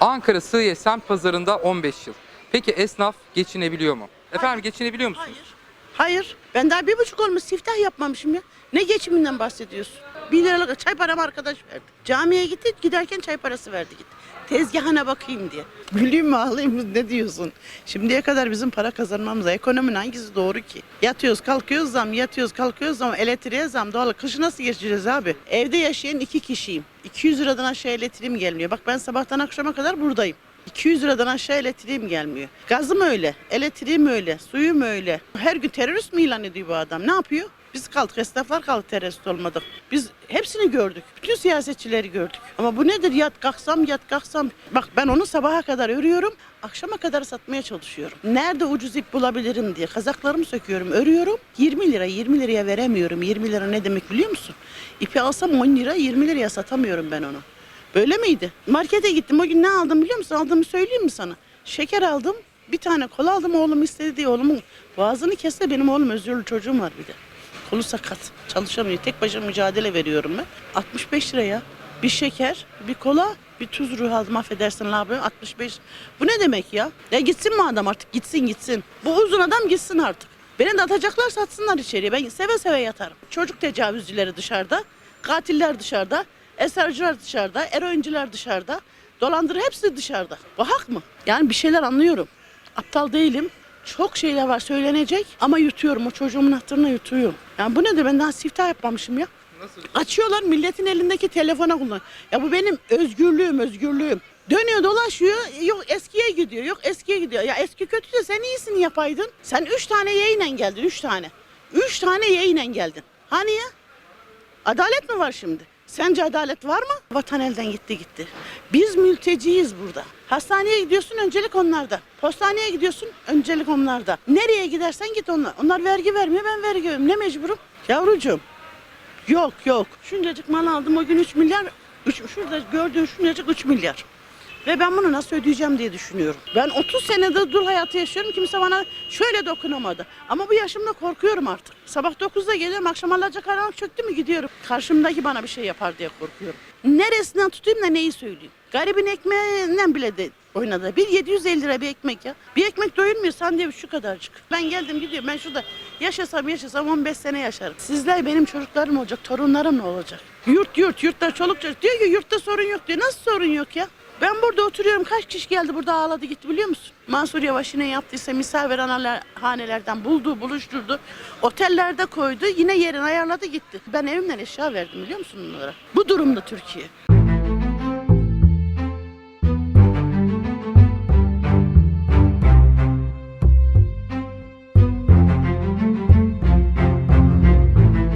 Ankara Sığıye Semt Pazarında 15 yıl. Peki esnaf geçinebiliyor mu? Efendim geçinebiliyor musunuz? Hayır. Hayır. Ben daha bir buçuk olmuş siftah yapmamışım ya. Ne geçiminden bahsediyorsun? Bir liralık çay paramı arkadaş verdi. Camiye gitti giderken çay parası verdi gitti. Tezgahına bakayım diye. Güleyim mi ağlayayım mı ne diyorsun? Şimdiye kadar bizim para kazanmamıza ekonominin hangisi doğru ki? Yatıyoruz kalkıyoruz zam, yatıyoruz kalkıyoruz zam, elektriğe zam, doğal. Kışı nasıl geçireceğiz abi? Evde yaşayan iki kişiyim. 200 liradan aşağı elektriğim gelmiyor. Bak ben sabahtan akşama kadar buradayım. 200 liradan aşağı elektriğim gelmiyor. Gazım öyle, elektriğim öyle, suyum öyle. Her gün terörist mi ilan ediyor bu adam? Ne yapıyor? Biz kaldık, esnaflar kaldık terörist olmadık. Biz hepsini gördük. Bütün siyasetçileri gördük. Ama bu nedir? Yat kalksam, yat kalksam. Bak ben onu sabaha kadar örüyorum. Akşama kadar satmaya çalışıyorum. Nerede ucuz ip bulabilirim diye. Kazaklarımı söküyorum, örüyorum. 20 lira, 20 liraya veremiyorum. 20 lira ne demek biliyor musun? İpi alsam 10 lira, 20 liraya satamıyorum ben onu. Böyle miydi? Markete gittim o gün ne aldım biliyor musun? Aldığımı söyleyeyim mi sana? Şeker aldım. Bir tane kola aldım oğlum istedi diye oğlumun boğazını kesti. Benim oğlum özürlü çocuğum var bir de. Kolu sakat. Çalışamıyor. Tek başına mücadele veriyorum ben. 65 liraya bir şeker, bir kola, bir tuz ruhu aldım affedersin abi 65. Bu ne demek ya? Ya gitsin mi adam artık gitsin gitsin. Bu uzun adam gitsin artık. Beni de atacaklar satsınlar içeriye. Ben seve seve yatarım. Çocuk tecavüzcüleri dışarıda, katiller dışarıda, esrarcılar dışarıda, eroinciler dışarıda, dolandırı hepsi dışarıda. Bu hak mı? Yani bir şeyler anlıyorum. Aptal değilim. Çok şeyler var söylenecek ama yutuyorum. O çocuğumun hatırına yutuyorum. Yani bu nedir? Ben daha siftah yapmamışım ya. Nasıl? Açıyorlar milletin elindeki telefona kullan. Ya bu benim özgürlüğüm, özgürlüğüm. Dönüyor dolaşıyor yok eskiye gidiyor yok eskiye gidiyor. Ya eski kötü de sen iyisini yapaydın. Sen üç tane yayından geldin üç tane. Üç tane yayından geldin. Hani ya? Adalet mi var şimdi? Sence adalet var mı? Vatan elden gitti gitti. Biz mülteciyiz burada. Hastaneye gidiyorsun öncelik onlarda. Postaneye gidiyorsun öncelik onlarda. Nereye gidersen git onlar. Onlar vergi vermiyor ben vergi veriyorum. Ne mecburum? Yavrucuğum Yok yok. Şuncacık mal aldım o gün 3 milyar. Üç, şurada gördüğün şuncacık 3 milyar. Ve ben bunu nasıl ödeyeceğim diye düşünüyorum. Ben 30 senedir dul hayatı yaşıyorum. Kimse bana şöyle dokunamadı. Ama bu yaşımda korkuyorum artık. Sabah 9'da geliyorum. Akşam alacak karanlık çöktü mü gidiyorum. Karşımdaki bana bir şey yapar diye korkuyorum. Neresinden tutayım da neyi söyleyeyim. Garibin ekmeğinden bile de oynadı. Bir 750 lira bir ekmek ya. Bir ekmek doyurmuyor sandviç şu kadarcık. Ben geldim gidiyorum. Ben şurada yaşasam yaşasam 15 sene yaşarım. Sizler benim çocuklarım olacak, torunlarım ne olacak? Yurt yurt, yurtta çoluk çocuk. Diyor ki yurtta sorun yok diyor. Nasıl sorun yok ya? Ben burada oturuyorum. Kaç kişi geldi burada ağladı gitti biliyor musun? Mansur Yavaş yine yaptıysa misafirhanelerden buldu, buluşturdu. Otellerde koydu. Yine yerini ayarladı gitti. Ben evimden eşya verdim biliyor musun onlara? Bu durumda Türkiye.